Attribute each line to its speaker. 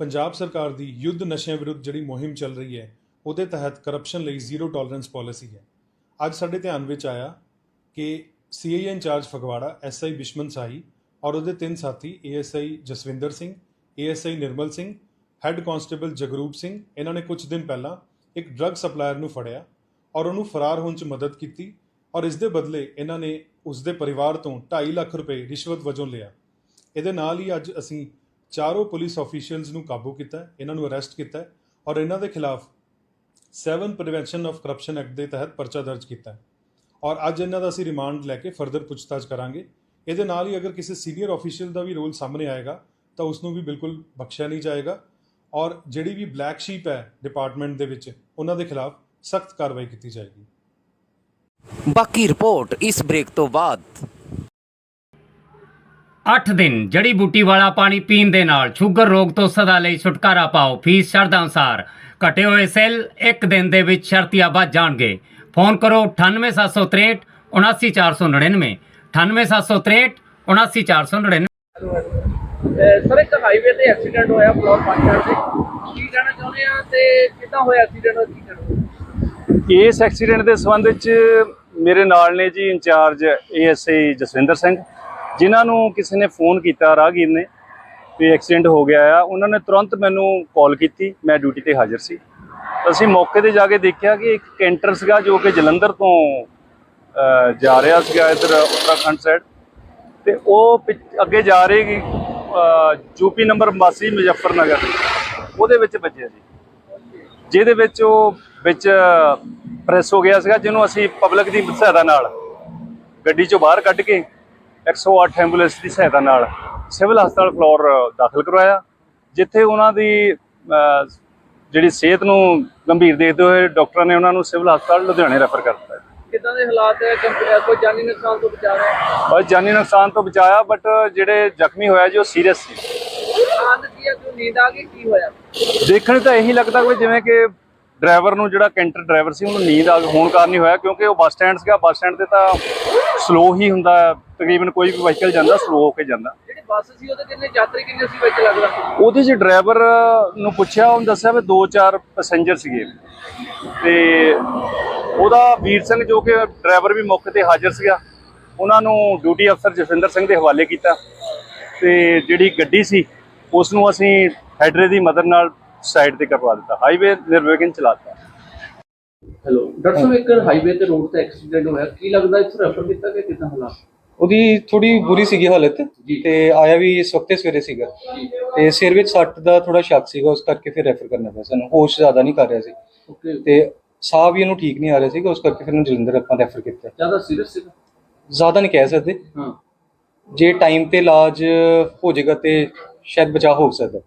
Speaker 1: ਪੰਜਾਬ ਸਰਕਾਰ ਦੀ ਯੁੱਧ ਨਸ਼ਿਆਂ ਵਿਰੁੱਧ ਜਿਹੜੀ ਮੁਹਿੰਮ ਚੱਲ ਰਹੀ ਹੈ, ਉਹਦੇ ਤਹਿਤ ਕਰਪਸ਼ਨ ਲਈ ਜ਼ੀਰੋ ਟੋਲਰੈਂਸ ਪਾਲਿਸੀ ਹੈ। ਅੱਜ ਸਾਡੇ ਧਿਆਨ ਵਿੱਚ ਆਇਆ ਕਿ CIA incharge Phagwara SI Bishman Sahi ਔਰ ਉਹਦੇ ਤਿੰਨ ਸਾਥੀ ASI Jaswinder Singh ASI Nirmal Singh head constable Jagroop Singh, ਇਹਨਾਂ ਨੇ ਕੁਝ ਦਿਨ ਪਹਿਲਾਂ ਇੱਕ ਡਰੱਗ ਸਪਲਾਇਰ ਨੂੰ ਫੜਿਆ ਔਰ ਉਹਨੂੰ ਫਰਾਰ ਹੋਣ 'ਚ ਮਦਦ ਕੀਤੀ ਔਰ ਇਸ ਦੇ ਬਦਲੇ ਇਹਨਾਂ ਨੇ ਉਸ ਦੇ ਪਰਿਵਾਰ ਤੋਂ 2.5 ਲੱਖ ਰੁਪਏ ਰਿਸ਼ਵਤ ਵਜੋਂ ਲਿਆ। ਇਹਦੇ ਨਾਲ ਹੀ ਅੱਜ ਅਸੀਂ ਚਾਰੋਂ ਪੁਲਿਸ ਆਫੀਸ਼ੀਅਲਸ ਨੂੰ ਕਾਬੂ ਕੀਤਾ ਹੈ, ਇਹਨਾਂ ਨੂੰ ਅਰੈਸਟ ਕੀਤਾ ਹੈ ਔਰ ਇਹਨਾਂ ਦੇ ਖਿਲਾਫ 7 ਪ੍ਰੀਵੈਂਸ਼ਨ ਆਫ ਕਰਪਸ਼ਨ ਐਕਟ ਦੇ ਤਹਿਤ ਪਰਚਾ ਦਰਜ ਕੀਤਾ ਹੈ ਔਰ ਅੱਜ ਇਹਨਾਂ ਦਾ ਅਸੀਂ ਰਿਮਾਂਡ ਲੈ ਕੇ ਫਰਦਰ ਪੁੱਛਤਾਛ ਕਰਾਂਗੇ। ਇਹਦੇ ਨਾਲ ਹੀ ਅਗਰ ਕਿਸੇ ਸੀਨੀਅਰ ਆਫੀਸ਼ੀਅਲ ਦਾ ਵੀ ਰੋਲ ਸਾਹਮਣੇ ਆਏਗਾ ਤਾਂ ਉਸ ਨੂੰ ਵੀ ਬਿਲਕੁਲ ਬਖਸ਼ਿਆ ਨਹੀਂ ਜਾਏਗਾ ਔਰ ਜਿਹੜੀ ਵੀ ਬਲੈਕ ਸ਼ੀਪ ਹੈ ਡਿਪਾਰਟਮੈਂਟ ਦੇ ਵਿੱਚ ਉਹਨਾਂ ਦੇ ਖਿਲਾਫ ਸਖਤ ਕਾਰਵਾਈ ਕੀਤੀ ਜਾਏਗੀ।
Speaker 2: ਬਾਕੀ ਰਿਪੋਰਟ ਇਸ ਬ੍ਰੇਕ ਤੋਂ ਬਾਅਦ।
Speaker 3: 8 ਦਿਨ ਜੜੀ ਬੂਟੀ ਵਾਲਾ ਪਾਣੀ ਪੀਣ ਦੇ ਨਾਲ ਸ਼ੂਗਰ ਰੋਗ ਤੋਂ ਸਦਾ ਲਈ ਛੁਟਕਾਰਾ ਪਾਓ। ਫੀਸ ਸ਼ਰਤਾਂ ਅਨੁਸਾਰ ਘਟੇ ਹੋਏ ਸੈੱਲ ਇੱਕ ਦਿਨ ਦੇ ਵਿੱਚ ਸ਼ਰਤੀਆ ਵੱਧ ਜਾਣਗੇ। ਫੋਨ ਕਰੋ 98763 79499 98763 79499
Speaker 4: ਸਰ ਇੱਕ ਹਾਈਵੇ ਤੇ ਐਕਸੀਡੈਂਟ ਹੋਇਆ ਫਲੋਰ ਪੰਚਰ ਤੇ ਕੀ ਕਹਿਣਾ ਚਾਹੁੰਦੇ ਆ ਤੇ ਕਿੱਦਾਂ ਹੋਇਆ ਐਕਸੀਡੈਂਟ ਕੀ ਕਰੋ
Speaker 5: ਇਸ ਐਕਸੀਡੈਂਟ ਦੇ ਸੰਬੰਧ ਵਿੱਚ ਮੇਰੇ ਨਾਲ ਨੇ ਜੀ ਇੰਚਾਰਜ ਏਐਸਆਈ ਜਸਵਿੰਦਰ ਸਿੰਘ ਜਿਨ੍ਹਾਂ ਨੂੰ ਕਿਸੇ ਨੇ ਫੋਨ ਕੀਤਾ, ਰਾਹਗੀਰ ਨੇ, ਵੀ ਐਕਸੀਡੈਂਟ ਹੋ ਗਿਆ ਆ, ਉਹਨਾਂ ਨੇ ਤੁਰੰਤ ਮੈਨੂੰ ਕਾਲ ਕੀਤੀ, ਮੈਂ ਡਿਊਟੀ ਤੇ ਹਾਜ਼ਰ ਸੀ। ਅਸੀਂ ਮੌਕੇ ਤੇ ਜਾ ਕੇ ਦੇਖਿਆ ਕਿ ਇੱਕ ਕੈਂਟਰ ਸੀਗਾ ਜੋ ਕਿ ਜਲੰਧਰ ਤੋਂ ਜਾ ਰਿਹਾ ਸੀਗਾ ਇਧਰ ਉੱਤਰਾਖੰਡ ਸਾਈਡ ਤੇ ਉਹ ਪਿੱਛ- ਅੱਗੇ ਜਾ ਰਹੀ ਯੂਪੀ ਨੰਬਰ 82 ਮੁਜ਼ੱਫਰਨਗਰ, ਉਹਦੇ ਵਿੱਚ ਵੱਜਿਆ ਜੀ। ਜਿਹਦੇ ਵਿੱਚ ਉਹ ਵਿੱਚ ਪ੍ਰੈਸ ਹੋ ਗਿਆ ਸੀਗਾ, ਜਿਹਨੂੰ ਅਸੀਂ ਪਬਲਿਕ ਦੀ ਸਹਾਇਤਾ ਨਾਲ ਗੱਡੀ ਚੋਂ ਬਾਹਰ ਕੱਢ ਕੇ 108 ਐਂਬੂਲੈਂਸ ਦੀ ਸਹਾਇਤਾ ਨਾਲ ਸਿਵਲ ਹਸਪਤਾਲ ਫਲੋਰ ਦਾਖਲ ਕਰਵਾਇਆ। ਜਿੱਥੇ ਉਹਨਾਂ ਦੀ ਜਿਹੜੀ ਸਿਹਤ ਨੂੰ ਗੰਭੀਰ ਦੇਖਦੇ ਹੋਏ ਡਾਕਟਰਾਂ ਨੇ ਉਹਨਾਂ ਨੂੰ ਸਿਵਲ ਹਸਪਤਾਲ ਲੁਧਿਆਣੇ ਰੈਫਰ ਕਰ ਦਿੱਤਾ।
Speaker 4: ਕਿੱਦਾਂ ਦੇ ਹਾਲਾਤ ਹੈ? ਕੋਈ ਜਾਨੀ ਨੁਕਸਾਨ ਤੋਂ ਬਚਾ ਰਿਹਾ
Speaker 5: ਔਰ ਜਾਨੀ ਨੁਕਸਾਨ ਤੋਂ ਬਚਾਇਆ ਬਟ ਜਿਹੜੇ ਜ਼ਖਮੀ ਹੋਇਆ ਜੀ ਉਹ ਸੀਰੀਅਸ ਸੀ।
Speaker 4: ਹੈ? ਜੋ ਨੀਂਦ ਆ ਗਈ? ਕੀ ਹੋਇਆ?
Speaker 5: ਦੇਖਣ ਤਾਂ ਇਹੀ ਲੱਗਦਾ ਕਿ ਜਿਵੇਂ ਕਿ ਡਰਾਈਵਰ ਨੂੰ ਜਿਹੜਾ ਕੈਂਟਰ ਡਰਾਈਵਰ ਸੀ ਉਹਨੂੰ ਨੀਂਦ ਆ ਹੋਣ ਕਾਰਨ ਹੀ ਹੋਇਆ ਕਿਉਂਕਿ ਉਹ ਬੱਸ ਸਟੈਂਡ ਸੀਗਾ ਬੱਸ ਸਟੈਂਡ ਤੇ ਤਾਂ ਸਲੋ ਹੀ ਹੁੰਦਾ ਤਕਰੀਬਨ ਕੋਈ ਵੀ ਵਹੀਕਲ ਜਾਂਦਾ ਸਲੋ ਹੋ ਕੇ ਜਾਂਦਾ।
Speaker 4: ਜਿਹੜੀ ਬੱਸ ਸੀ ਉਹਦੇ ਕਿੰਨੇ ਯਾਤਰੀ ਕਿੰਨੇ ਸੀ ਵਿੱਚ ਲੱਗਦਾ?
Speaker 5: ਉਹਦੇ 'ਚ ਡਰਾਈਵਰ ਨੂੰ ਪੁੱਛਿਆ ਉਹਨੇ ਦੱਸਿਆ ਵੀ ਦੋ ਚਾਰ ਪੈਸੇਂਜਰ ਸੀਗੇ। ਤੇ ਉਹਦਾ ਵੀਰ ਸਿੰਘ ਜੋ ਕਿ ਡਰਾਈਵਰ ਵੀ ਮੌਕੇ ਤੇ ਹਾਜ਼ਰ ਸੀਗਾ ਉਹਨਾਂ ਨੂੰ ਡਿਊਟੀ ਅਫਸਰ ਜਸਵਿੰਦਰ ਸਿੰਘ ਦੇ ਹਵਾਲੇ ਕੀਤਾ। ਤੇ ਜਿਹੜੀ ਗੱਡੀ ਸੀ ਉਸ ਨੂੰ ਅਸੀਂ ਹੈਡਰੇ ਦੀ ਮਦਦ ਨਾਲ ਸਾਈਡ ਤੇ ਕਰਵਾ ਦਿੱਤਾ। ਹਾਈਵੇ ਨਿਰਵਿਘਨ ਚਲਾਤਾ।
Speaker 4: ਹੈਲੋ ਡਾਕਟਰ ਸਾਹਿਬ ਇੱਕ ਹਾਈਵੇ ਤੇ ਰੋਡ ਤੇ ਐਕਸੀਡੈਂਟ ਹੋਇਆ। ਕੀ ਲੱਗਦਾ ਇੱਥੇ ਰੈਫਰ ਕੀਤਾ ਕਿ ਕਿੱਦਾਂ ਹਾਲਾਤ
Speaker 6: ਉਹਦੀ ਥੋੜੀ ਬੁਰੀ ਸੀਗੀ ਹਾਲਤ। ਤੇ ਆਇਆ ਵੀ ਇਸ ਵਕਤੇ ਸਵੇਰੇ ਸੀਗਾ। ਤੇ ਸਿਰ ਵਿੱਚ ਸੱਟ ਦਾ ਥੋੜਾ ਸ਼ੱਕ ਸੀਗਾ ਉਸ ਕਰਕੇ ਫਿਰ ਰੈਫਰ ਕਰਨਾ ਪਿਆ ਸਾਨੂੰ। ਹੋਸ਼ ਜ਼ਿਆਦਾ ਨਹੀਂ ਕਰ ਰਿਹਾ ਸੀ।
Speaker 4: ਓਕੇ
Speaker 6: ਤੇ ਸਾਹ ਵੀ ਇਹਨੂੰ ਠੀਕ ਨਹੀਂ ਆ ਰਿਹਾ ਸੀਗਾ ਉਸ ਕਰਕੇ ਫਿਰ ਇਹਨੂੰ ਜਲੰਧਰ ਆਪਾਂ ਰੈਫਰ ਕੀਤਾ।
Speaker 4: ਜ਼ਿਆਦਾ ਸੀਰੀਅਸ ਸੀਗਾ?
Speaker 6: ਜ਼ਿਆਦਾ ਨਹੀਂ ਕਹਿ ਸਕਦੇ।
Speaker 4: ਹਾਂ।
Speaker 6: ਜੇ ਟਾਈਮ ਤੇ ਇਲਾਜ ਹੋ ਜਾਏਗਾ ਤੇ ਸ਼ਾਇਦ ਬਚਾਅ ਹੋ ਸਕਦਾ।